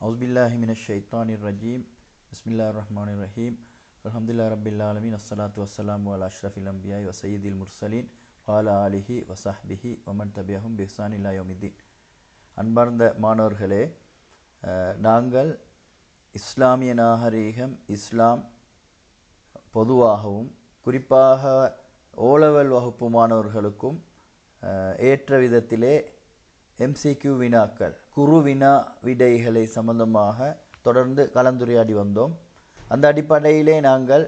அவுஸ்பில்லாஹிமினஷைத்தானிர்ரஜீம் பிஸ்மில்லா ரஹ்மான் ரஹீம் அலமதுல்லா ரபில் ஆலமின் அஸ்லாத்து வசலாம் அல் அஷ்ரஃபில் அம்பியாய் வசயீதில் முர்சலீன் வாலா அலிஹி வசாஹ்பிஹி ஒமன் தபியாஹும் பிஹ்சான் இல்லாயோமிதீன் அன்பார்ந்த மாணவர்களே நாங்கள் இஸ்லாமிய நாகரீகம் இஸ்லாம் பொதுவாகவும் குறிப்பாக ஓலவல் வகுப்பு மாணவர்களுக்கும் ஏற்ற விதத்திலே எம்சிக்யூ வினாக்கள் குறு வினா விடைகளை சம்பந்தமாக தொடர்ந்து கலந்துரையாடி வந்தோம். அந்த அடிப்படையிலே நாங்கள்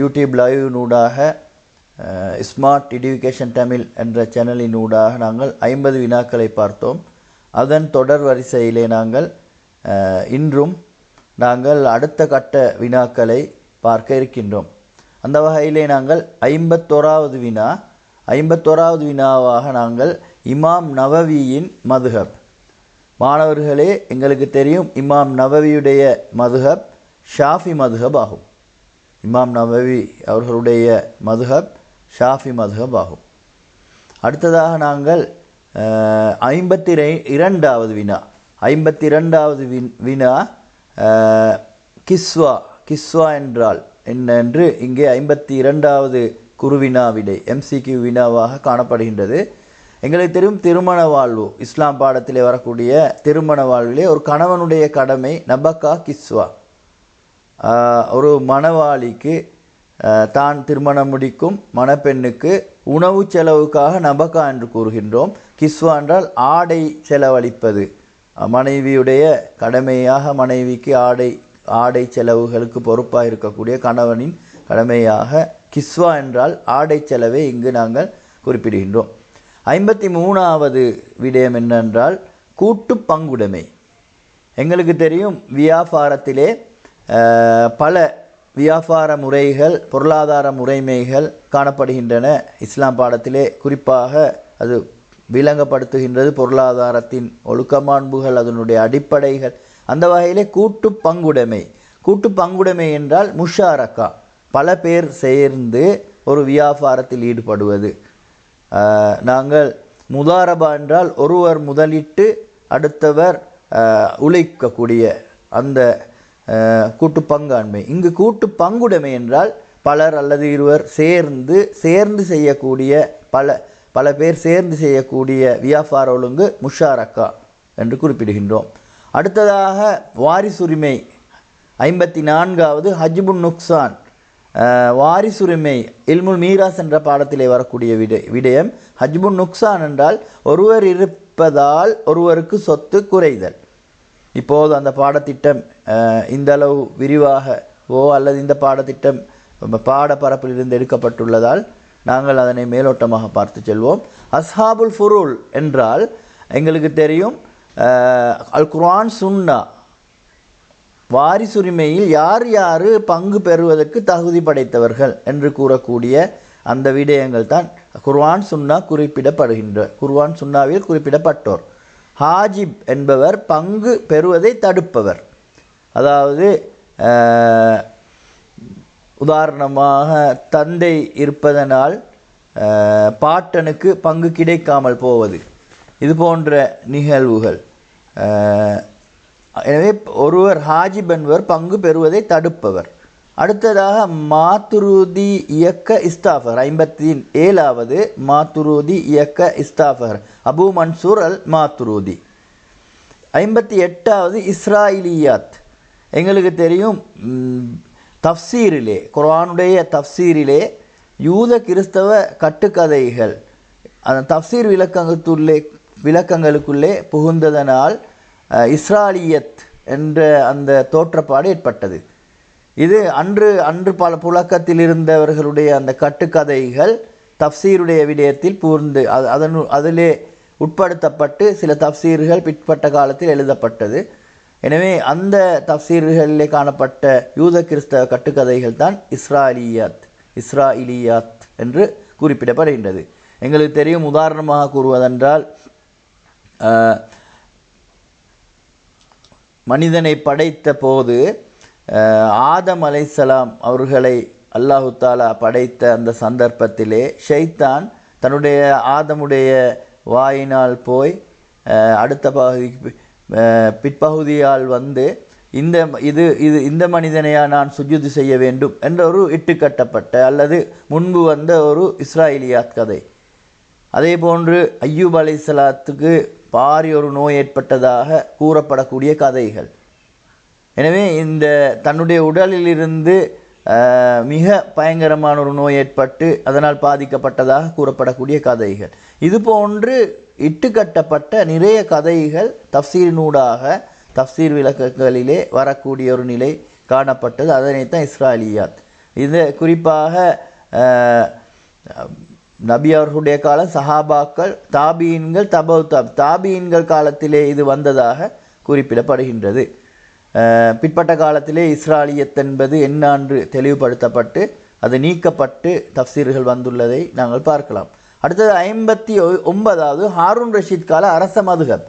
யூடியூப் லைவினூடாக ஸ்மார்ட் எடியூகேஷன் தமிழ் என்ற சேனலினூடாக நாங்கள் ஐம்பது வினாக்களை பார்த்தோம். அதன் தொடர் வரிசையிலே நாங்கள் இன்றும் நாங்கள் அடுத்த கட்ட வினாக்களை பார்க்க இருக்கின்றோம். அந்த வகையிலே நாங்கள் ஐம்பத்தோராவது வினா ஐம்பத்தோராவது வினாவாக நாங்கள் இமாம் நவவியின் மதுஹப். மாணவர்களே எங்களுக்கு தெரியும் இமாம் நவவியுடைய மதுஹப் ஷாஃபி மதுஹப் ஆகும். இமாம் நவவி அவர்களுடைய மதுஹப் ஷாஃபி மதுஹப் ஆகும். அடுத்ததாக நாங்கள் ஐம்பத்தி ரெ- இரண்டாவது வினா. ஐம்பத்தி இரண்டாவது வின் வினா கிஸ்வா கிஸ்வா என்றால் என்ன என்று இங்கே ஐம்பத்தி இரண்டாவது குருவினா விடை எம்சிக்யூ வினாவாக காணப்படுகின்றது. எங்களுக்கு தெரியும் திருமண வாழ்வு. இஸ்லாம் பாடத்திலே வரக்கூடிய திருமண வாழ்விலே ஒரு கணவனுடைய கடமை நபக்கா கிஸ்வா. ஒரு மணவாளிக்கு தான் திருமணம் முடிக்கும் மணப்பெண்ணுக்கு உணவு செலவுக்காக நபக்கா என்று கூறுகின்றோம். கிஸ்வா என்றால் ஆடை செலவழிப்பது. மனைவியுடைய கடமையாக மனைவிக்கு ஆடை ஆடை செலவுகளுக்கு பொறுப்பாக இருக்கக்கூடிய கணவனின் கடமையாக கிஸ்வா என்றால் ஆடை செலவை இங்கு நாங்கள் குறிப்பிடுகின்றோம். ஐம்பத்தி மூணாவது விடயம் என்னென்றால் கூட்டு பங்குடைமை. எங்களுக்கு தெரியும் வியாபாரத்திலே பல வியாபார முறைகள் பொருளாதார முறைமைகள் காணப்படுகின்றன. இஸ்லாம் பாடத்திலே குறிப்பாக அது விளங்கப்படுத்துகின்றது. பொருளாதாரத்தின் ஒழுக்கமாண்புகள் அதனுடைய அடிப்படைகள். அந்த வகையிலே கூட்டு பங்குடைமை. கூட்டு பங்குடைமை என்றால் முஷாரக்கா. பல பேர் சேர்ந்து ஒரு வியாபாரத்தில் ஈடுபடுவது. நாங்கள் முதாரபா என்றால் ஒருவர் முதலிட்டு அடுத்தவர் உழைக்கக்கூடிய அந்த கூட்டு பங்காண்மை. இங்கு கூட்டு பங்குடைமை என்றால் பலர் அல்லது இருவர் சேர்ந்து சேர்ந்து செய்யக்கூடிய பல பல பேர் சேர்ந்து செய்யக்கூடிய வியாபார ஒழுங்கு முஷாரக்கா என்று குறிப்பிடுகின்றோம். அடுத்ததாக வாரிசுரிமை ஐம்பத்தி நான்காவது ஹஜ்புன் நுக்சான் வாரிசுரிமை இல்முல் மீராஸ் என்ற பாடத்திலே வரக்கூடிய விட விடயம் ஹஜ்புன் நுக்சான் என்றால் ஒருவர் இருப்பதால் ஒருவருக்கு சொத்து குறைதல். இப்போது அந்த பாடத்திட்டம் இந்தளவு இந்த அளவு விரிவாகவோ அல்லது இந்த பாடத்திட்டம் பாடப்பரப்பிலிருந்து எடுக்கப்பட்டுள்ளதால் நாங்கள் அதனை மேலோட்டமாக பார்த்து செல்வோம். அஸ்ஹாபுல் ஃபுருல் என்றால் எங்களுக்கு தெரியும் அல் குர்ஆன் சுன்னா வாரிசுரிமையில் யார் யார் பங்கு பெறுவதற்கு தகுதி படைத்தவர்கள் என்று கூறக்கூடிய அந்த விடயங்கள் தான் குர்வான் சுன்னா குறிப்பிடப்படுகின்ற குர்வான் சுன்னாவில் குறிப்பிடப்பட்டோர். ஹாஜிப் என்பவர் பங்கு பெறுவதை தடுப்பவர். அதாவது உதாரணமாக தந்தை இருப்பதனால் பாட்டனுக்கு பங்கு கிடைக்காமல் போவது. இது போன்ற நிகழ்வுகள் எனவே ஒருவர் ஹாஜிப் என்பவர் பங்கு பெறுவதை தடுப்பவர். அடுத்ததாக மாத்துருதி இயக்க இஸ்தாஃபர் ஐம்பத்தி ஏழாவது மாத்துருதி இயக்க இஸ்தாஃபர் அபு மன்சூர் அல் மாத்துருதி ஐம்பத்தி எட்டாவது இஸ்ராயிலியாத். எங்களுக்கு தெரியும் தஃசீரிலே தஃப்சீரிலே தஃசீரிலே தஃப்சீரிலே யூத கிறிஸ்தவ கட்டுக்கதைகள் அந்த தஃப்சீர் விளக்கங்களுக்குள்ளே விளக்கங்களுக்குள்ளே புகுந்ததனால் இஸ்ராலியத் என்ற அந்த தோற்றப்பாடு ஏற்பட்டது. இது அன்று அன்று பல புழக்கத்தில் இருந்தவர்களுடைய அந்த கட்டுக்கதைகள் தஃப்சீருடைய விடயத்தில் பூர்ந்து அது அதனு அதிலே உட்படுத்தப்பட்டு சில தப்சீர்கள் பிற்பட்ட காலத்தில் எழுதப்பட்டது. எனவே அந்த தப்சீர்களிலே காணப்பட்ட யூத கிறிஸ்தவ கட்டுக்கதைகள் தான் இஸ்ராலியாத் இஸ்ராயிலியாத் என்று குறிப்பிடப்படுகின்றது. எங்களுக்கு தெரியும் உதாரணமாக கூறுவதென்றால் மனிதனை படைத்த போது ஆதம் அலைசலாம் அவர்களை அல்லாஹு தாலா படைத்த அந்த சந்தர்ப்பத்திலே ஷைத்தான் தன்னுடைய ஆதமுடைய வாயினால் போய் அடுத்த பகுதிக்கு பிற்பகுதியால் வந்து இந்த இது இது இந்த மனிதனையா நான் சுஜுதி செய்ய வேண்டும் என்ற ஒரு இட்டுக்கட்டப்பட்ட அல்லது முன்பு வந்த ஒரு இஸ்ராயலியாத் கதை. அதே போன்று ஐயூப் அலை சலாத்துக்கு ஒரு நோய் ஏற்பட்டதாக கூறப்படக்கூடிய கதைகள். எனவே இந்த தன்னுடைய உடலிலிருந்து இருந்து மிக பயங்கரமான ஒரு நோய் ஏற்பட்டு அதனால் பாதிக்கப்பட்டதாக கூறப்படக்கூடிய கதைகள். இது போன்று இட்டுக்கட்டப்பட்ட நிறைய கதைகள் தப்சீரினூடாக தப்சீர் விளக்கங்களிலே வரக்கூடிய ஒரு நிலை காணப்பட்டது. அதனைத்தான் இஸ்ராலியாத் இது குறிப்பாக நபி அவர்களுடைய காலம் சஹாபாக்கள் தாபீன்கள் தபவு தாப் தாபீன்கள் காலத்திலே இது வந்ததாக குறிப்பிடப்படுகின்றது. பிற்பட்ட காலத்திலே இஸ்ராலியத் என்பது என்னான்று தெளிவுபடுத்தப்பட்டு அது நீக்கப்பட்டு தப்சீர்கள் வந்துள்ளதை நாங்கள் பார்க்கலாம். அடுத்தது ஐம்பத்தி ஒ- ஒன்பதாவது ஹாரூன் ரஷீத் கால அரச மதுகப்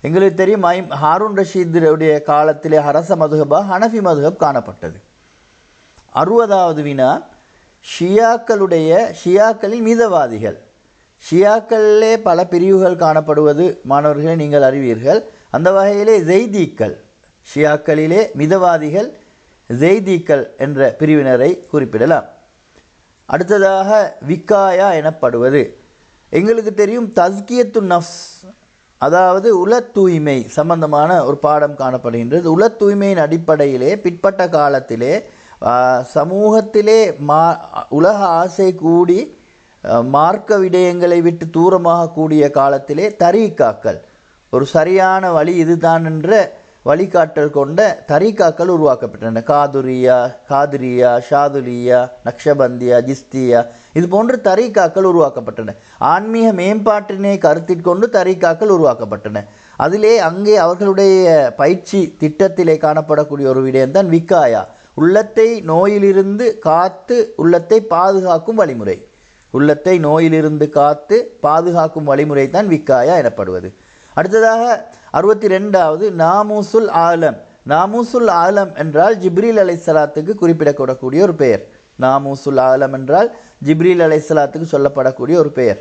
எங்களுக்கு தெரியும் ஐம் ஹாரூன் ரஷீதுடைய காலத்திலே அரச மதுகபாக ஹனஃபி மதுகப் காணப்பட்டது. அறுபதாவது வினா ஷியாக்களுடைய ஷியாக்களில் மிதவாதிகள். ஷியாக்களிலே பல பிரிவுகள் காணப்படுவது மாணவர்களை நீங்கள் அறிவீர்கள். அந்த வகையிலே ஜெய்தீக்கள் ஷியாக்களிலே மிதவாதிகள் ஜெய்தீக்கள் என்ற பிரிவினரை குறிப்பிடலாம். அடுத்ததாக விக்காயா எனப்படுவது. எங்களுக்கு தெரியும் தஸ்கியத்து நஃப்ஸ் அதாவது உல தூய்மை சம்பந்தமான ஒரு பாடம் காணப்படுகின்றது. உல தூய்மையின் அடிப்படையிலே பிற்பட்ட காலத்திலே சமூகத்திலே மா உலக ஆசை கூடி மார்க்க விடயங்களை விட்டு தூரமாக கூடிய காலத்திலே தரீக்காக்கள் ஒரு சரியான வழி இதுதான் என்ற வழிகாட்டல் கொண்ட தரீக்காக்கள் உருவாக்கப்பட்டன காதுரியா காதிரியா ஷாதுலியா நக்ஷபந்தியா ஜிஸ்தியா இது போன்ற தரீக்காக்கள் உருவாக்கப்பட்டன ஆன்மீக மேம்பாட்டினை கருத்தில் கொண்டு தரீக்காக்கள் உருவாக்கப்பட்டன அதிலே அங்கே அவர்களுடைய பயிற்சி திட்டத்திலே காணப்படக்கூடிய ஒரு விடயம்தான் விக்காயா உள்ளத்தை நோயிலிருந்து காத்து உள்ளத்தை பாதுகாக்கும் வழிமுறை. உள்ளத்தை நோயிலிருந்து காத்து பாதுகாக்கும் வழிமுறை தான் விக்காயா எனப்படுவது. அடுத்ததாக அறுபத்தி ரெண்டாவது நாமூசுல் ஆலம். நாமூசுல் ஆலம் என்றால் ஜிப்ரீல் அலைசலாத்துக்கு குறிப்பிடப்படக்கூடிய ஒரு பெயர். நாமூசுல் ஆலம் என்றால் ஜிப்ரீல் அலைசலாத்துக்கு சொல்லப்படக்கூடிய ஒரு பெயர்.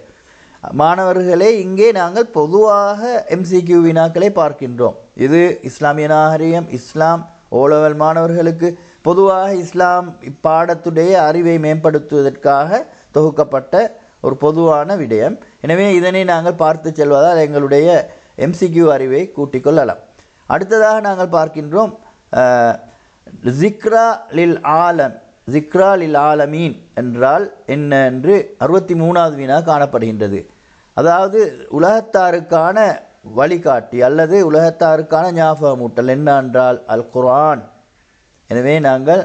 மாணவர்களே இங்கே நாங்கள் பொதுவாக எம்சிக்யூ வினாக்களை பார்க்கின்றோம். இது இஸ்லாமிய நாகரிகம் இஸ்லாம் ஓலவல் மாணவர்களுக்கு பொதுவாக இஸ்லாம் இப்பாடத்துடைய அறிவை மேம்படுத்துவதற்காக தொகுக்கப்பட்ட ஒரு பொதுவான விடயம். எனவே இதனை நாங்கள் பார்த்து செல்வதால் எங்களுடைய எம்சிக்யூ அறிவை கூட்டிக் கொள்ளலாம். அடுத்ததாக நாங்கள் பார்க்கின்றோம் ஜிக்ரா லில் ஆலம் ஜிக்ரா லில் ஆலமீன் என்றால் என்ன என்று அறுபத்தி மூணாவது வினா காணப்படுகின்றது. அதாவது உலகத்தாருக்கான வழிகாட்டி அல்லது உலகத்தாருக்கான ஞாபகமூட்டல் என்ன என்றால் அல் குரான் எனவே நாங்கள்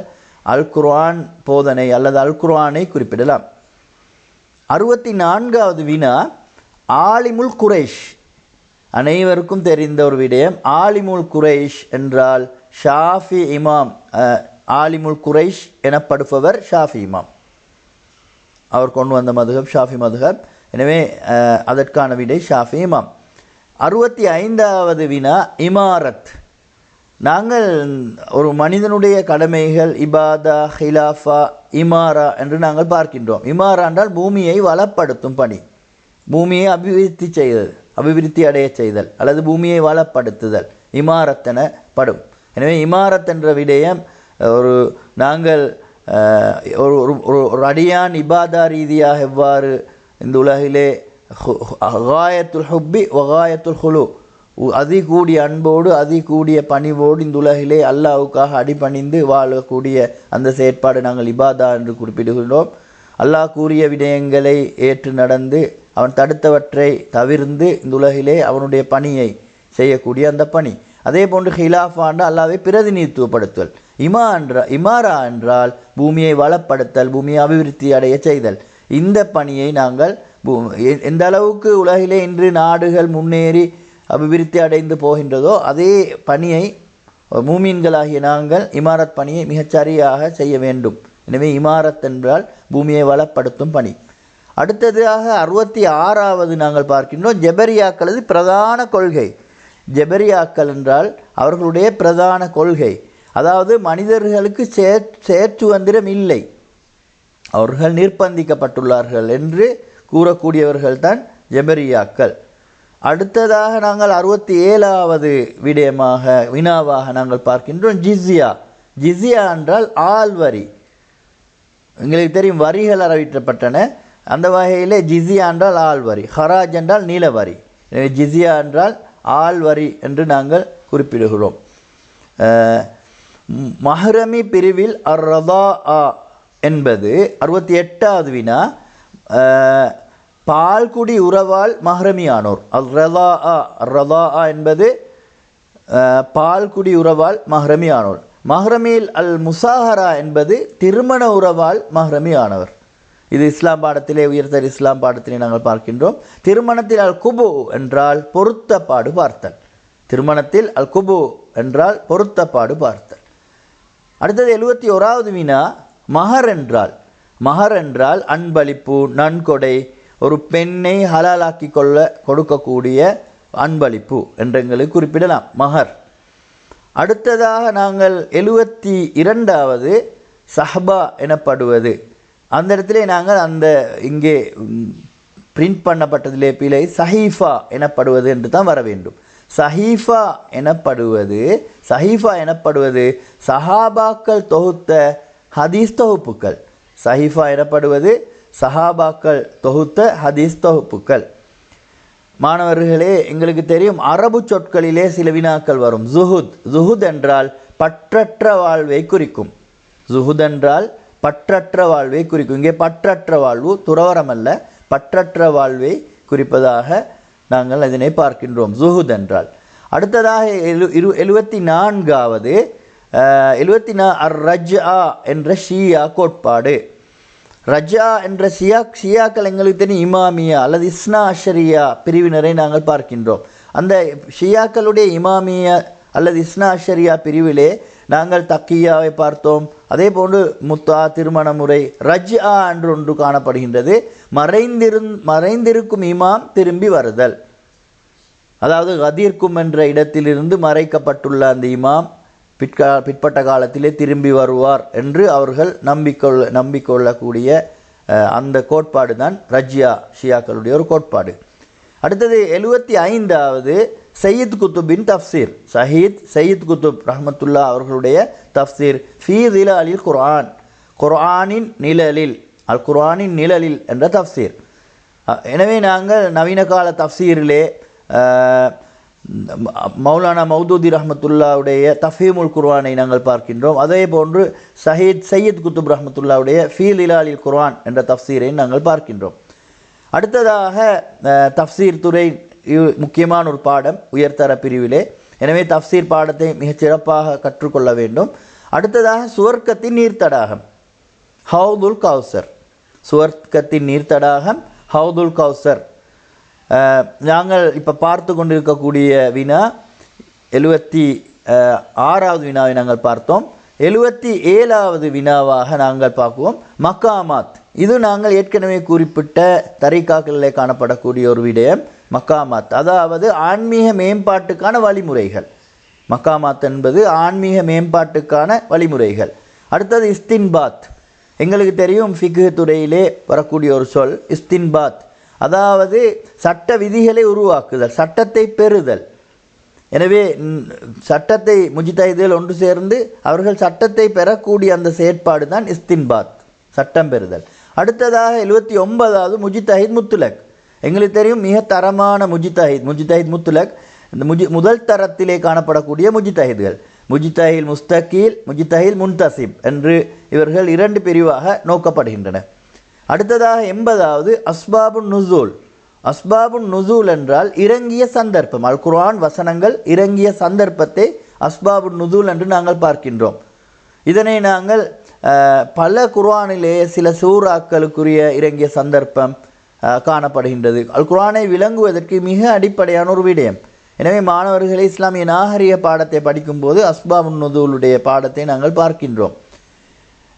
அல் குர்ஆன் போதனை அல்லது அல் குர்ஆனை குறிப்பிடலாம். அறுபத்தி நான்காவது வினா ஆலிமுல் குரைஷ். அனைவருக்கும் தெரிந்த ஒரு விடயம் ஆலிமுல் குரைஷ் என்றால் ஷாஃபி இமாம் ஆலிமுல் குரைஷ் எனப்படுபவர் ஷாஃபி இமாம். அவர் கொண்டு வந்த மதுகப் ஷாஃபி மதுகப் எனவே அதற்கான விடை ஷாஃபி இமாம். அறுபத்தி ஐந்தாவது வினா இமாரத். நாங்கள் ஒரு மனிதனுடைய கடமைகள் இபாதா ஹிலாஃபா இமாரா என்று நாங்கள் பார்க்கின்றோம். இமாரா என்றால் பூமியை வளப்படுத்தும் பணி. பூமியை அபிவிருத்தி செய்தல் அபிவிருத்தி அடைய செய்தல் அல்லது பூமியை வளப்படுத்துதல் இமாரத் படும். எனவே இமாரத் என்ற விடயம் ஒரு நாங்கள் ஒரு ஒரு- ஒரு- அடியான் இபாதா ரீதியாக எவ்வாறு இந்த உலகிலே காயத்துல் ஹுப்பி வகாயத்துல் ஹுலு அதி கூடிய அன்போடு அதி கூடிய பணிவோடு இந்த உலகிலே அல்லாவுக்காக அடிபணிந்து வாழக்கூடிய அந்த செயற்பாடு நாங்கள் இபாதா என்று குறிப்பிடுகின்றோம். அல்லாஹ் கூறிய விடயங்களை ஏற்று நடந்து அவன் தடுத்தவற்றை தவிர்ந்து இந்த உலகிலே அவனுடைய பணியை செய்யக்கூடிய அந்த பணி. அதே போன்று ஹிலாஃபாண்டு அல்லாவை பிரதிநிதித்துவப்படுத்தல் இமா என்ற இமாரா என்றால் பூமியை வளப்படுத்தல் பூமியை அபிவிருத்தி அடைய செய்தல். இந்த பணியை நாங்கள் எ- எந்த அளவுக்கு உலகிலே இன்று நாடுகள் முன்னேறி அபிவிருத்தி அடைந்து போகின்றதோ அதே பணியை மூமீன்களாகிய நாங்கள் இமாரத் பணியை மிகச்சரியாக செய்ய வேண்டும். எனவே இமாரத் என்றால் பூமியை வளப்படுத்தும் பணி. அடுத்ததாக அறுபத்தி ஆறாவது நாங்கள் பார்க்கின்றோம் ஜெபரியாக்களது பிரதான கொள்கை. ஜெபரியாக்கள் என்றால் அவர்களுடைய பிரதான கொள்கை. அதாவது மனிதர்களுக்கு சேற் சேற்று வந்திரம் இல்லை. அவர்கள் நிர்பந்திக்கப்பட்டுள்ளார்கள் என்று கூறக்கூடியவர்கள் தான் ஜெபரியாக்கள். அடுத்ததாக நாங்கள் அறுபத்தி ஏழாவது விடயமாக வினாவாக நாங்கள் பார்க்கின்றோம் ஜிஸியா. ஜிஸியா என்றால் ஆள்வரி எங்களுக்கு தெரியும் வரிகள் அறிவிக்கப்பட்டன. அந்த வகையிலே ஜிஸியா என்றால் ஆள் வரி. ஹராஜ் என்றால் நீலவரி ஜிஸியா எனவே என்றால் ஆள் வரி என்று நாங்கள் குறிப்பிடுகிறோம். மஹ்ரமி பிரிவில் அர்ரதா ஆ என்பது அறுபத்தி எட்டாவது வினா பால்குடி உறவால் மஹ்ரமியானோர் அல் ரதா ஆ ரதா ஆ என்பது பால்குடி உறவால் மஹ்ரமியானோர் மஹ்ரமியில் அல் முசாஹரா என்பது திருமண உறவால் மஹ்ரமி ஆனவர் இது இஸ்லாம் பாடத்திலே உயர்தர் இஸ்லாம் பாடத்திலே நாங்கள் பார்க்கின்றோம் திருமணத்தில் அல் குபு என்றால் பொருத்தப்பாடு பார்த்தல் திருமணத்தில் அல் குபு என்றால் பொருத்தப்பாடு பார்த்தல் அடுத்தது எழுபத்தி ஓராவது வினா மகர் என்றால் மகர் என்றால் அன்பளிப்பு நன்கொடை ஒரு பெண்ணை ஹலாலாக்கி கொள்ள கொடுக்கக்கூடிய அன்பளிப்பு என்றங்களை குறிப்பிடலாம். மகர். அடுத்ததாக நாங்கள் எழுபத்தி இரண்டாவது சஹ்பா எனப்படுவது. அந்த இடத்துல நாங்கள் அந்த இங்கே பிரிண்ட் பண்ணப்பட்டதிலே பிழை சஹீஃபா எனப்படுவது என்று தான் வர வேண்டும். சஹீஃபா எனப்படுவது சஹீஃபா எனப்படுவது சஹாபாக்கள் தொகுத்த ஹதீஸ் தொகுப்புக்கள் சஹீஃபா எனப்படுவது சஹாபாக்கள் தொகுத்த ஹதீஸ் தொகுப்புக்கள் மாணவர்களே எங்களுக்கு தெரியும் அரபு சொற்களிலே சில வினாக்கள் வரும். ஜுஹுத் ஜுஹுத் என்றால் பற்றற்ற வாழ்வை குறிக்கும். ஜுஹுத் என்றால் பற்றற்ற வாழ்வை குறிக்கும். இங்கே பற்றற்ற வாழ்வு துறவரம் அல்ல பற்றற்ற வாழ்வை குறிப்பதாக நாங்கள் அதனை பார்க்கின்றோம். ஜுஹுத் என்றால். அடுத்ததாக எழு இரு எழுபத்தி நான்காவது எழுபத்தி நா அர் ரஜ் ஆ என்ற ஷியா கோட்பாடு. ரஜா என்ற ஷியா ஷியாக்கள் எங்களுக்கு தெரியும் இமாமியா அல்லது இஸ்னா அஷரியா பிரிவினரை நாங்கள் பார்க்கின்றோம். அந்த ஷியாக்களுடைய இமாமியா அல்லது இஸ்னா அஷரியா பிரிவிலே நாங்கள் தக்கியாவை பார்த்தோம். அதே போன்று முத்தா திருமண முறை ரஜ்ஆ என்று ஒன்று காணப்படுகின்றது. மறைந்திருந் மறைந்திருக்கும் இமாம் திரும்பி வருதல். அதாவது கதீர்க்கும் என்ற இடத்திலிருந்து மறைக்கப்பட்டுள்ள அந்த இமாம் பிற்கா பிற்பட்ட காலத்திலே திரும்பி வருவார் என்று அவர்கள் நம்பிக்கொள்ள நம்பிக்கொள்ளக்கூடிய அந்த கோட்பாடு தான் ரஜ்யா ஷியாக்களுடைய ஒரு கோட்பாடு. அடுத்தது எழுபத்தி ஐந்தாவது சையீத் குத்துபின் தஃப்சீர். சஹீத் சையீத் குத்துப் ரஹமத்துல்லா அவர்களுடைய தஃப்சீர். ஃபீ திலாலில் குர்ஆன். குர்ஆனின் நிழலில் அல் குர்ஆனின் நிழலில் என்ற தஃப்சீர். எனவே நாங்கள் நவீன கால தஃப்சீரிலே மௌலானா மௌதூதி ரஹ்மத்துல்லாவுடைய தஃபீமுல் குர்வானை நாங்கள் பார்க்கின்றோம். அதே போன்று சஹீத் சையத் குத்துப் ரஹமத்துல்லாவுடைய ஃபீல் இலாலில் குர்வான் என்ற தஃசீரை நாங்கள் பார்க்கின்றோம். அடுத்ததாக தஃசீர் துறை இ- முக்கியமான ஒரு பாடம் உயர்தர பிரிவிலே. எனவே தஃசீர் பாடத்தை மிகச் சிறப்பாக கற்றுக்கொள்ள வேண்டும். அடுத்ததாக சுவர்க்கத்தின் நீர்த்தடாகம் ஹவுதுல் கௌசர். சுவர்க்கத்தின் நீர்த்தடாகம் ஹவுதுல் கௌசர். நாங்கள் இப்போ பார்த்து கொண்டிருக்கக்கூடிய வினா எழுபத்தி ஆறாவது வினாவை நாங்கள் பார்த்தோம். எழுபத்தி ஏழாவது வினாவாக நாங்கள் பார்க்குவோம். மக்காமாத். இது நாங்கள் ஏற்கனவே குறிப்பிட்ட தரைக்காக்களில் காணப்படக்கூடிய ஒரு விடயம். மக்காமாத். அதாவது ஆன்மீக மேம்பாட்டுக்கான வழிமுறைகள். மக்காமாத் என்பது ஆன்மீக மேம்பாட்டுக்கான வழிமுறைகள். அடுத்தது இஸ்தின்பாத். எங்களுக்கு தெரியும் ஃபிகு துறையிலே வரக்கூடிய ஒரு சொல் இஸ்தின்பாத். அதாவது சட்ட விதிகளை உருவாக்குதல் சட்டத்தை பெறுதல். எனவே சட்டத்தை முஜிதாயிதில் ஒன்று சேர்ந்து அவர்கள் சட்டத்தை பெறக்கூடிய அந்த செயற்பாடு தான் இஸ்தின்பாத் சட்டம் பெறுதல். அடுத்ததாக எழுபத்தி ஒன்பதாவது முஜித்தஹித் முத்துலக். எங்களுக்கு தெரியும் மிக தரமான முஜித்தஹித் முஜித்தஹித் முத்துலக் இந்த முஜி முதல் தரத்திலே காணப்படக்கூடிய முஜித்தஹித்கள் முஜித்தஹில் முஸ்தகீல் முஜித்தஹில் முன்தசிப் என்று இவர்கள் இரண்டு பிரிவாக நோக்கப்படுகின்றன. அடுத்ததாக எண்பதாவது அஸ்பாபுன் நுசூல். அஸ்பாபுன் நுசூல் என்றால் இறங்கிய சந்தர்ப்பம். அல் குர்ஆன் வசனங்கள் இறங்கிய சந்தர்ப்பத்தை அஸ்பாபுன் நுசூல் என்று நாங்கள் பார்க்கின்றோம். இதனை நாங்கள் பல குர்ஆனிலே சில சூறாக்களுக்குரிய இறங்கிய சந்தர்ப்பம் காணப்படுகின்றது. அல் குர்ஆனை விளங்குவதற்கு மிக அடிப்படையான ஒரு விடயம். எனவே மாணவர்களே இஸ்லாமிய நாகரிக பாடத்தை படிக்கும்போது அஸ்பாபுன் நுதூலுடைய பாடத்தை நாங்கள் பார்க்கின்றோம்.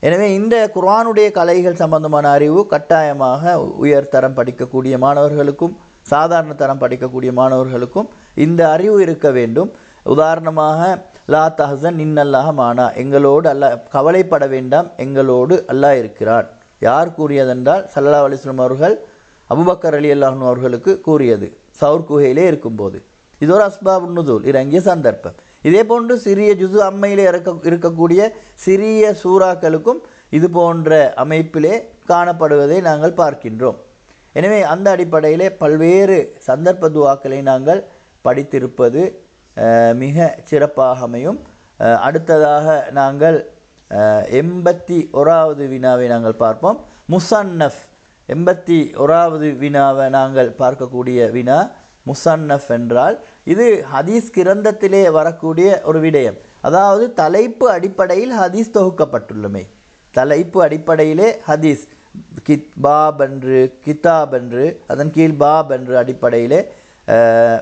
எனவே இந்த குர்ஆனுடைய கலைகள் சம்பந்தமான அறிவு கட்டாயமாக உயர் தரம் படிக்கக்கூடிய மாணவர்களுக்கும் சாதாரண தரம் படிக்கக்கூடிய மாணவர்களுக்கும் இந்த அறிவு இருக்க வேண்டும். உதாரணமாக லா தஹசன் இன்னல்லாக மானா. எங்களோடு அல்லாஹ் கவலைப்பட வேண்டாம் எங்களோடு அல்லாஹ் இருக்கிறான் யார் கூறியதென்றால் சல்லா அலிஸ்லம் அவர்கள் அபுபக்கர் அலி அல்லாஹன் அவர்களுக்கு கூறியது. சவுர் குகையிலே இருக்கும்போது. இது ஒரு அஸ்பாபு நுதூல் இறங்கிய சந்தர்ப்பம். இதே போன்று சிறிய ஜுசு அம்மையில் இருக்க இருக்கக்கூடிய சிறிய சூறாக்களுக்கும் இது போன்ற அமைப்பிலே காணப்படுவதை நாங்கள் பார்க்கின்றோம். எனவே அந்த அடிப்படையிலே பல்வேறு சந்தர்ப்ப துவாக்களை நாங்கள் படித்திருப்பது மிக சிறப்பாக அமையும் அடுத்ததாக நாங்கள் எண்பத்தி ஓராவது வினாவை நாங்கள் பார்ப்போம். முசன்னஃப் எண்பத்தி ஓராவது வினாவை நாங்கள் பார்க்கக்கூடிய வினா முசன்னஃப் என்றால் இது ஹதீஸ் கிரந்தத்திலே வரக்கூடிய ஒரு விடயம். அதாவது தலைப்பு அடிப்படையில் ஹதீஸ் தொகுக்கப்பட்டுள்ளமை. தலைப்பு அடிப்படையிலே ஹதீஸ். கித் பாப் என்று கிதாப் என்று அதன் கீழ் பாப் என்று அடிப்படையிலே அஹ்,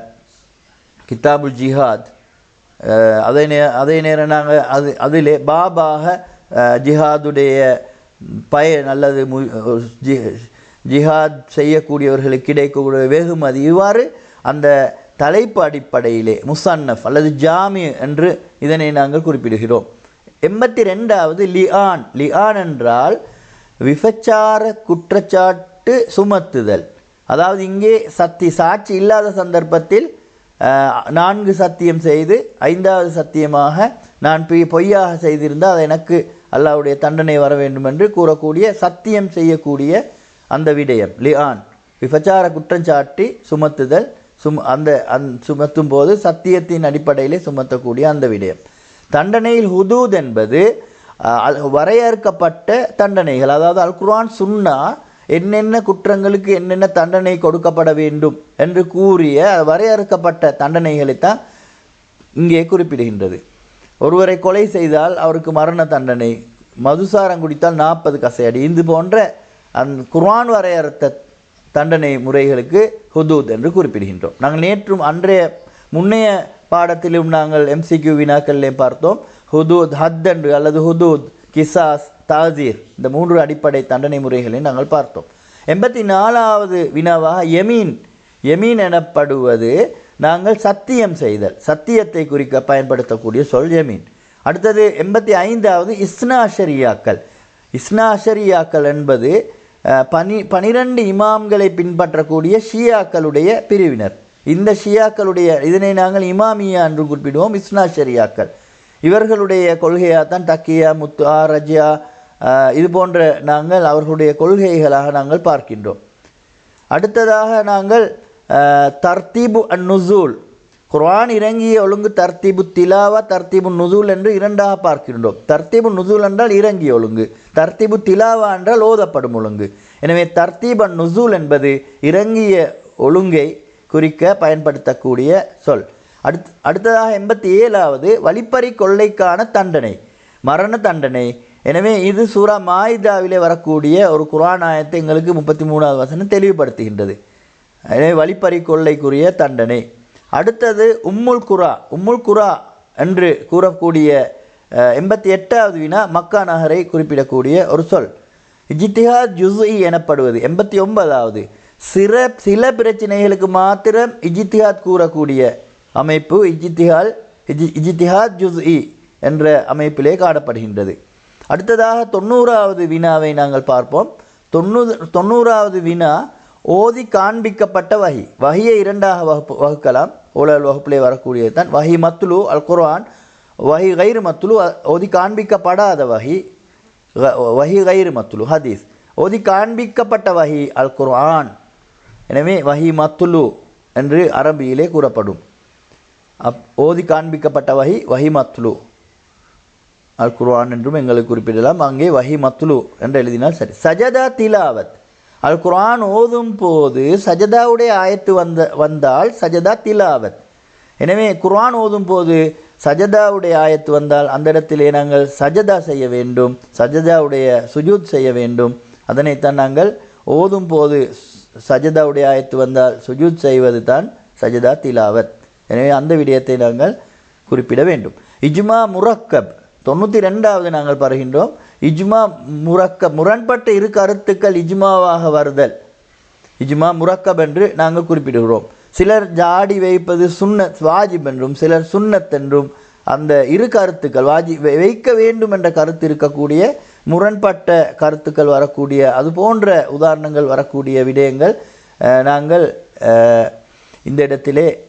கிதாபுல் ஜிஹாத். அதே நே அதே நேரம் நாங்கள் அது அதிலே பாபாக ஜிஹாதுடைய பயன் அல்லது மு ஜி ஜிஹாத் செய்யக்கூடியவர்களுக்கு கிடைக்கக்கூடிய வெகுமதி இவ்வாறு அந்த தலைப்பு அடிப்படையிலே முசன்னஃப் அல்லது ஜாமி என்று இதனை நாங்கள் குறிப்பிடுகிறோம். எண்பத்தி ரெண்டாவது லிஆன். லிஆன் என்றால் விபச்சார குற்றச்சாட்டு சுமத்துதல். அதாவது இங்கே சத்தி சாட்சி இல்லாத சந்தர்ப்பத்தில் நான்கு சத்தியம் செய்து ஐந்தாவது சத்தியமாக நான் பொய் பொய்யாக செய்திருந்தால் அது எனக்கு அல்லாவுடைய தண்டனை வர வேண்டும் என்று கூறக்கூடிய சத்தியம் செய்யக்கூடிய அந்த விடயம். லிஆன். விபச்சார குற்றஞ்சாட்டி சுமத்துதல். சும் அந்த அந் சுமத்தும் போது சத்தியத்தின் அடிப்படையிலே சுமத்தக்கூடிய அந்த விடயம். தண்டனையில் ஹுதூத் என்பது வரையறுக்கப்பட்ட தண்டனைகள். அதாவது அல் குர்ஆன் சுன்னா என்னென்ன குற்றங்களுக்கு என்னென்ன தண்டனை கொடுக்கப்பட வேண்டும் என்று கூறிய வரையறுக்கப்பட்ட தண்டனைகளைத்தான் இங்கே குறிப்பிடுகின்றது. ஒருவரை கொலை செய்தால் அவருக்கு மரண தண்டனை. மதுசாரம் குடித்தால் நாற்பது கசையடி. இது போன்ற அந் குர்ஆன் வரையறுத்த தண்டனை முறைகளுக்கு ஹுதூத் என்று குறிப்பிடுகின்றோம். நாங்கள் நேற்றும் அன்றைய முன்னைய பாடத்திலும் நாங்கள் எம்சிக்யூ வினாக்களிலே பார்த்தோம். ஹுதூத் ஹத் என்று அல்லது ஹுதூத் கிசாஸ் தாசீர் இந்த மூன்று அடிப்படை தண்டனை முறைகளை நாங்கள் பார்த்தோம். எண்பத்தி நாலாவது வினாவாக எமீன் யமீன் எனப்படுவது நாங்கள் சத்தியம் செய்தல் சத்தியத்தை குறிக்க பயன்படுத்தக்கூடிய சொல் எமீன் அடுத்தது எண்பத்தி ஐந்தாவது இஸ்னாஷரியாக்கள் இஸ்னாஷரியாக்கள் என்பது பனி பனிரெண்டு இமாம்களை பின்பற்றக்கூடிய ஷியாக்களுடைய பிரிவினர். இந்த ஷியாக்களுடைய இதனை நாங்கள் இமாமியா என்று குறிப்பிடுவோம் இஸ்னாஷரியாக்கள் இவர்களுடைய கொள்கையாக தான் தக்கியா ஆ ரஜியா இது போன்ற நாங்கள் அவர்களுடைய கொள்கைகளாக நாங்கள் பார்க்கின்றோம். அடுத்ததாக நாங்கள் தர்த்தீபு தர்தீபு அன் நுசூல் குர்ஆன் இறங்கிய ஒழுங்கு தர்த்தீபு திலாவா தர்தீபு நுசூல் என்று இரண்டாக பார்க்கின்றோம். தர்த்தீபு நுசூல் என்றால் இறங்கிய ஒழுங்கு. தர்த்தீபு திலாவா என்றால் ஓதப்படும் ஒழுங்கு. எனவே தர்தீப் நுசூல் என்பது இறங்கிய ஒழுங்கை குறிக்க பயன்படுத்தக்கூடிய சொல். அடுத் அடுத்ததாக எண்பத்தி ஏழாவது வழிப்பறி கொள்ளைக்கான தண்டனை மரண தண்டனை. எனவே இது சூரா மாயிதாவிலே வரக்கூடிய ஒரு குரான் ஆயத்தை எங்களுக்கு முப்பத்தி மூணாவது வசனம் தெளிவுபடுத்துகின்றது. எனவே வழிப்பறி கொள்ளைக்குரிய தண்டனை. அடுத்தது உம்முல் குரா உம்முல் குரா என்று கூறக்கூடிய எண்பத்தி எட்டாவது வினா மக்கா நகரை குறிப்பிடக்கூடிய ஒரு சொல். இஜித்திஹாத் ஜுஸ்இ எனப்படுவது. எண்பத்தி ஒன்பதாவது. சிற சில பிரச்சனைகளுக்கு மாத்திரம் இஜித்திஹாத் கூறக்கூடிய அமைப்பு இஜித்திஹால் இஜி இஜித்திஹாத் ஜுஸ்இ என்ற அமைப்பிலே காணப்படுகின்றது. அடுத்ததாக தொண்ணூறாவது வினாவை நாங்கள் பார்ப்போம். தொண்ணூறு தொண்ணூறாவது வினா ஓதி காண்பிக்கப்பட்ட வகை. வகையை இரண்டாக வகுப்பு வகுக்கலாம். ஊழல் வகுப்பிலே வரக்கூடியது தான். வகி மத்துலு அல் குர்ஆன் வஹி கயிறு மத்துலு ஒதி ஓதி காண்பிக்கப்படாத வகி வஹி கைரு மத்துலு ஹதீஸ். ஓதி காண்பிக்கப்பட்ட வஹி அல் குர்ஆன் எனவே வஹி மத்துலு என்று அரபியிலே கூறப்படும். அப் ஓதி காண்பிக்கப்பட்ட வகி வஹி மத்லு. அல் குர்ஆன் என்றும் எங்களுக்கு குறிப்பிடலாம். அங்கே வஹி மத்லு என்று எழுதினால் சரி. சஜதா திலாவத். அல் குரான் ஓதும் போது சஜதாவுடைய ஆயத்து வந்த வந்தால் சஜதா திலாவத். எனவே குர்ஆன் ஓதும் போது சஜதாவுடைய ஆயத்து வந்தால் அந்த இடத்திலே நாங்கள் சஜதா செய்ய வேண்டும் சஜதாவுடைய சுஜூத் செய்ய வேண்டும். அதனைத்தான் நாங்கள் ஓதும் போது சஜதாவுடைய ஆயத்து வந்தால் சுஜூத் செய்வது தான் சஜதா திலாவத். எனவே அந்த விடயத்தை நாங்கள் குறிப்பிட வேண்டும். இஜ்மா முரக்கப் தொண்ணூற்றி ரெண்டாவது நாங்கள் பருகின்றோம். இஜ்மா முரக்க முரண்பட்ட இரு கருத்துக்கள் இஜ்மாவாக வருதல். இஜ்மா முரக்கப் என்று நாங்கள் குறிப்பிடுகிறோம். சிலர் ஜாடி வைப்பது சுண்ணத் வாஜிப் என்றும் சிலர் சுண்ணத்தென்றும் என்றும் அந்த இரு கருத்துக்கள் வாஜி வை- வைக்க வேண்டும் என்ற கருத்து இருக்கக்கூடிய முரண்பட்ட கருத்துக்கள் வரக்கூடிய அது போன்ற உதாரணங்கள் வரக்கூடிய விடயங்கள் நாங்கள் இந்த இடத்திலே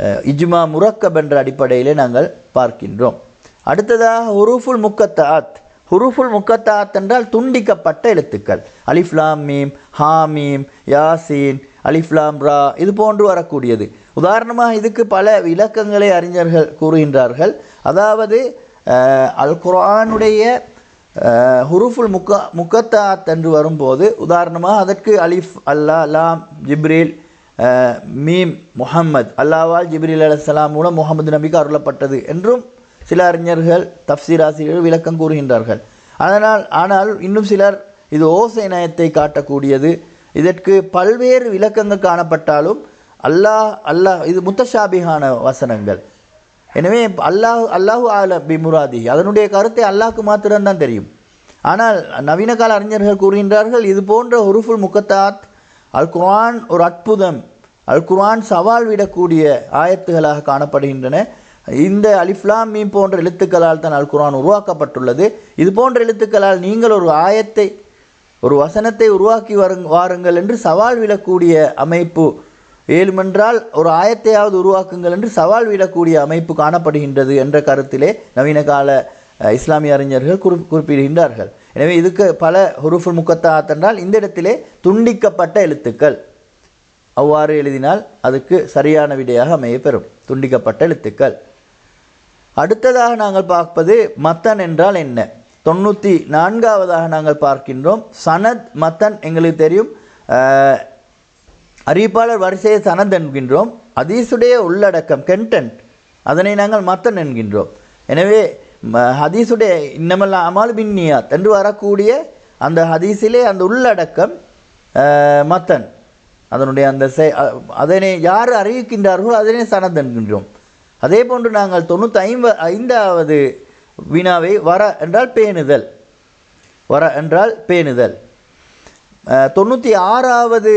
இஜ்மா முரக்கப் என்ற அடிப்படையிலே நாங்கள் பார்க்கின்றோம். அடுத்ததாக ஒருஃபுல் முக்கத்தாத். ஹுருஃபுல் முக்கத்தாத் என்றால் துண்டிக்கப்பட்ட எழுத்துக்கள். அலிஃப்லாம் மீம் ஹாமீம் யாசீன் அலிஃப்லாம் ரா இது போன்று வரக்கூடியது. உதாரணமாக இதுக்கு பல விளக்கங்களை அறிஞர்கள் கூறுகின்றார்கள். அதாவது அல் குரானுடைய ஹுருஃபுல் முக்க முக்கத்தாத் என்று வரும்போது உதாரணமாக அதற்கு அலிஃப் அல்லா லாம் ஜிப்ரீல் மீம் முஹம்மத் அல்லாவால் ஜிப்ரீல் அலைஹிஸ்ஸலாம் மூலம் முகமது நபிக்கு அருளப்பட்டது என்றும் சில அறிஞர்கள் தப்சீராசிரியர்கள் விளக்கம் கூறுகின்றார்கள். அதனால் ஆனால் இன்னும் சிலர் இது ஓசை நயத்தை காட்டக்கூடியது. இதற்கு பல்வேறு விளக்கங்கள் காணப்பட்டாலும் அல்லாஹ் அல்லாஹ் இது முத்தஷாபிகான வசனங்கள். எனவே அல்லாஹ் அல்லாஹு ஆல பிமுராதி அதனுடைய கருத்தை அல்லாஹ்க்கு மாத்திரம்தான் தெரியும். ஆனால் நவீன கால அறிஞர்கள் கூறுகின்றார்கள் இது போன்ற ஹுருஃபுல் முகத்தாத் அல் குர்ஆன் ஒரு அற்புதம் அல் குர்ஆன் சவால் விடக்கூடிய ஆயத்துகளாக காணப்படுகின்றன. இந்த அலிஃப்லாம் மீம் போன்ற எழுத்துக்களால் தான் அல் குரான் உருவாக்கப்பட்டுள்ளது. இது போன்ற எழுத்துக்களால் நீங்கள் ஒரு ஆயத்தை ஒரு வசனத்தை உருவாக்கி வருங் வாருங்கள் என்று சவால் விடக்கூடிய அமைப்பு. ஏழுமென்றால் ஒரு ஆயத்தையாவது உருவாக்குங்கள் என்று சவால் விடக்கூடிய அமைப்பு காணப்படுகின்றது என்ற கருத்திலே நவீன கால இஸ்லாமிய அறிஞர்கள் குறி குறிப்பிடுகின்றார்கள். எனவே இதுக்கு பல ஹுருஃபுல் முக்கத்தாத் என்றால் இந்த இடத்திலே துண்டிக்கப்பட்ட எழுத்துக்கள். அவ்வாறு எழுதினால் அதுக்கு சரியான விடையாக அமையப்பெறும். துண்டிக்கப்பட்ட எழுத்துக்கள். அடுத்ததாக நாங்கள் பார்ப்பது மத்தன் என்றால் என்ன? தொண்ணூற்றி நான்காவதாக நாங்கள் பார்க்கின்றோம். சனத் மத்தன் எங்களுக்கு தெரியும். அறிவிப்பாளர் வரிசையை சனத் என்கின்றோம். ஹதீஸுடைய உள்ளடக்கம் கென்டென்ட் அதனை நாங்கள் மத்தன் என்கின்றோம். எனவே ம- ஹதீஸுடைய இன்னமெல்லாம் அமால் பின்னியாத் என்று வரக்கூடிய அந்த ஹதீஸிலே அந்த உள்ளடக்கம் மத்தன். அதனுடைய அந்த செ- அதனை யார் அறிவிக்கின்றார்களோ அதனை சனத் என்கின்றோம். அதே போன்று நாங்கள் தொண்ணூற்றி ஐம்ப ஐந்தாவது வினாவை வர என்றால் பேணுதல். வர என்றால் பேணுதல். தொண்ணூற்றி ஆறாவது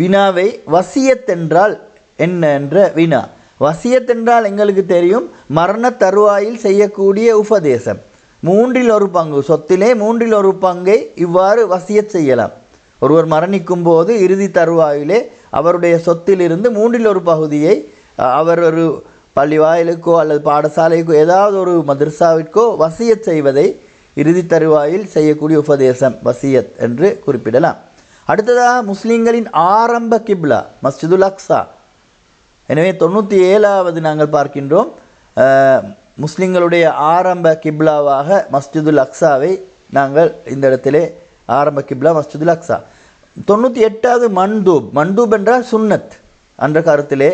வினாவை வசியத்தென்றால் என்ன என்ற வினா. வசியத்தென்றால் எங்களுக்கு தெரியும் மரண தருவாயில் செய்யக்கூடிய உபதேசம். மூன்றில் ஒரு பங்கு சொத்திலே மூன்றில் ஒரு பங்கை இவ்வாறு வசியத் செய்யலாம். ஒருவர் மரணிக்கும் போது இறுதி தருவாயிலே அவருடைய சொத்திலிருந்து மூன்றில் ஒரு பகுதியை அவர் ஒரு பள்ளி வாயிலுக்கோ அல்லது பாடசாலைக்கோ ஏதாவது ஒரு மதர்சாவிற்கோ வசியத் செய்வதை இறுதி தருவாயில் செய்யக்கூடிய உபதேசம் வசியத் என்று குறிப்பிடலாம். அடுத்ததாக முஸ்லீம்களின் ஆரம்ப கிப்லா மஸ்ஜிதுல் அக்ஸா. எனவே தொண்ணூற்றி ஏழாவது நாங்கள் பார்க்கின்றோம் முஸ்லீம்களுடைய ஆரம்ப கிப்லாவாக மஸ்ஜிதுல் அக்ஸாவை நாங்கள் இந்த இடத்திலே ஆரம்ப கிப்லா மஸ்ஜிதுல் அக்ஸா. தொண்ணூற்றி எட்டாவது மண்டூப் மண்டூப் என்றால் சுன்னத் என்ற கருத்திலே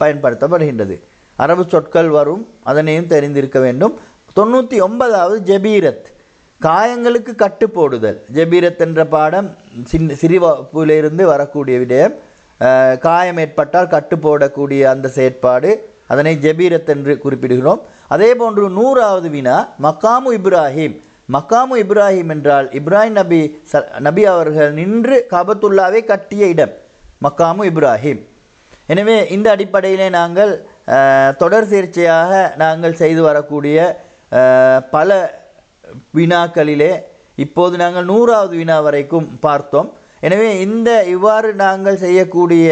பயன்படுத்தப்படுகின்றது. அரபு சொற்கள் வரும் அதனையும் தெரிந்திருக்க வேண்டும். தொண்ணூற்றி ஒன்பதாவது ஜபீரத் காயங்களுக்கு கட்டு போடுதல் ஜபீரத் என்ற பாடம் சின் சிறிவப்பிலிருந்து வரக்கூடிய விடயம். காயம் ஏற்பட்டால் கட்டு போடக்கூடிய அந்த செயற்பாடு அதனை ஜபீரத் என்று குறிப்பிடுகிறோம். அதே போன்று நூறாவது வினா மக்காமு இப்ராஹிம். மக்காமு இப்ராஹிம் என்றால் இப்ராஹிம் நபி ச நபி அவர்கள் நின்று கபத்துல்லாவே கட்டிய இடம் மக்காமு இப்ராஹிம். எனவே இந்த அடிப்படையிலே நாங்கள் தொடர் சேர்ச்சையாக நாங்கள் செய்து வரக்கூடிய பல வினாக்களிலே இப்போது நாங்கள் நூறாவது வினா வரைக்கும் பார்த்தோம். எனவே இந்த இவ்வாறு நாங்கள் செய்யக்கூடிய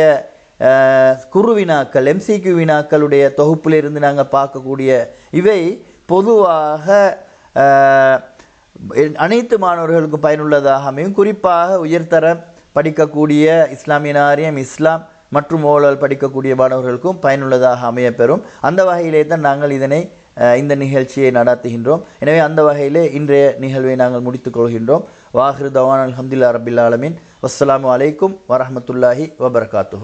அஹ், குறு வினாக்கள் எம்சிக்யூ வினாக்களுடைய தொகுப்பிலிருந்து நாங்கள் பார்க்கக்கூடிய இவை பொதுவாக அனைத்து மாணவர்களுக்கும் பயனுள்ளதாக அமையும். குறிப்பாக உயர்தர படிக்கக்கூடிய இஸ்லாமிய நாரியம் இஸ்லாம் மற்றும் ஓலல் படிக்கக்கூடிய மாணவர்களுக்கும் பயனுள்ளதாக அமையப்பெறும். அந்த வகையிலே தான் நாங்கள் இதனை இந்த நிகழ்ச்சியை நடாத்துகின்றோம். எனவே அந்த வகையிலே இன்றைய நிகழ்வை நாங்கள் முடித்துக் கொள்கின்றோம். வாஹிரு தவான் அலமதுல்லா ரபில் ஆலமின். வஸ்லாம் அலைக்கும் வரமத்துல்லாஹி வபர்காத்து